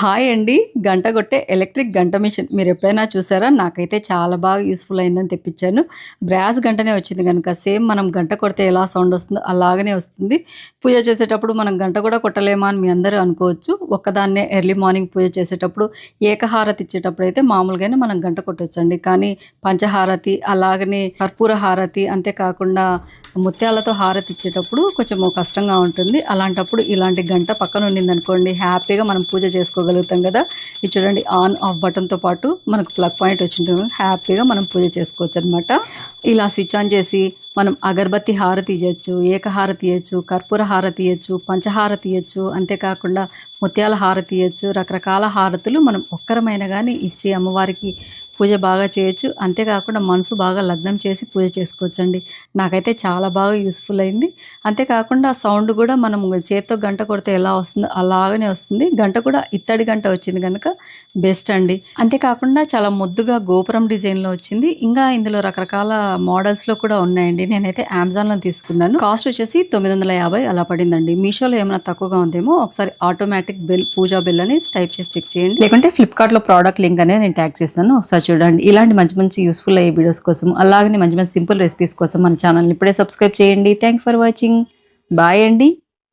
Hi అండి. గంట కొట్టే ఎలక్ట్రిక్ గంట మిషన్. మీరు ఎప్పుడైనా చూసారా? నాకైతే చాలా బాగా యూస్ఫుల్ అయిందని తెప్పించాను. బ్రాస్ గంటనే వచ్చింది కనుక సేమ్ మనం గంట కొడితే ఎలా సౌండ్ వస్తుందో అలాగనే వస్తుంది. పూజ చేసేటప్పుడు మనం గంట కూడా కొట్టలేమా అని మీ అందరూ అనుకోవచ్చు. ఒక్కదాన్నే ఎర్లీ మార్నింగ్ పూజ చేసేటప్పుడు ఏకహారతి ఇచ్చేటప్పుడు అయితే మామూలుగానే మనం గంట కొట్టొచ్చండి. కానీ పంచహారతి అలాగనే కర్పూర హారతి అంతేకాకుండా ముత్యాలతో హారతి ఇచ్చేటప్పుడు కొంచెం కష్టంగా ఉంటుంది. అలాంటప్పుడు ఇలాంటి గంట పక్కన ఉండింది అనుకోండి హ్యాపీగా మనం పూజ చేసుకో చేసుకోగలుగుతాం కదా? ఇది చూడండి ఆన్ ఆఫ్ బటన్తో పాటు మనకు ప్లగ్ పాయింట్ వచ్చింటుంది హ్యాపీగా మనం పూజ చేసుకోవచ్చు అనమాట ఇలా స్విచ్ ఆన్ చేసి మనం అగరబత్తి హారతి ఇవ్వచ్చు ఏకహారతి ఇవ్వచ్చు కర్పూర హారతి ఇవ్వచ్చు పంచహారతి ఇవ్వచ్చు అంతేకాకుండా ముత్యాల హారతి ఇవ్వచ్చు రకరకాల హారతులు మనం ఒక్కరమైన కానీ ఇచ్చి అమ్మవారికి పూజ బాగా చేయొచ్చు. అంతేకాకుండా మనసు బాగా లగ్నం చేసి పూజ చేసుకోవచ్చండి. నాకైతే చాలా బాగా యూస్ఫుల్ అయింది. అంతేకాకుండా సౌండ్ కూడా మనం చేత్తో గంట కొడితే ఎలా వస్తుందో అలాగనే వస్తుంది. గంట కూడా ఇత్తడి గంట వచ్చింది కనుక బెస్ట్ అండి. అంతేకాకుండా చాలా ముద్దుగా గోపురం డిజైన్లో వచ్చింది. ఇంకా ఇందులో రకరకాల మోడల్స్లో కూడా ఉన్నాయండి. నేనైతే అమెజాన్లో తీసుకున్నాను. కాస్ట్ వచ్చేసి తొమ్మిది వందల యాభై అలా పడిందండి. మీషోలో ఏమైనా తక్కువగా ఉందేమో ఒకసారి ఆటోమేటిక్ ఆటోమేటిక్ బిల్ పూజా బిల్ అని టైప్ చేసి చెక్ చేయండి. లేకుంటే ఫ్లిప్కార్ట్లో ప్రోడక్ట్ లింక్ అనేది నేను ట్యాగ్ చేస్తాను. ఒకసారి చూడండి. ఇలాంటి మంచి మంచి యూస్ఫుల్ అయ్యే వీడియోస్ కోసం అలాగే మంచి మంచి సింపుల్ రెసిపీస్ కోసం మన ఛానల్ని ఇప్పుడే సబ్స్క్రైబ్ చేయండి. థ్యాంక్ ఫర్ వాచింగ్ బాయ్ అండి.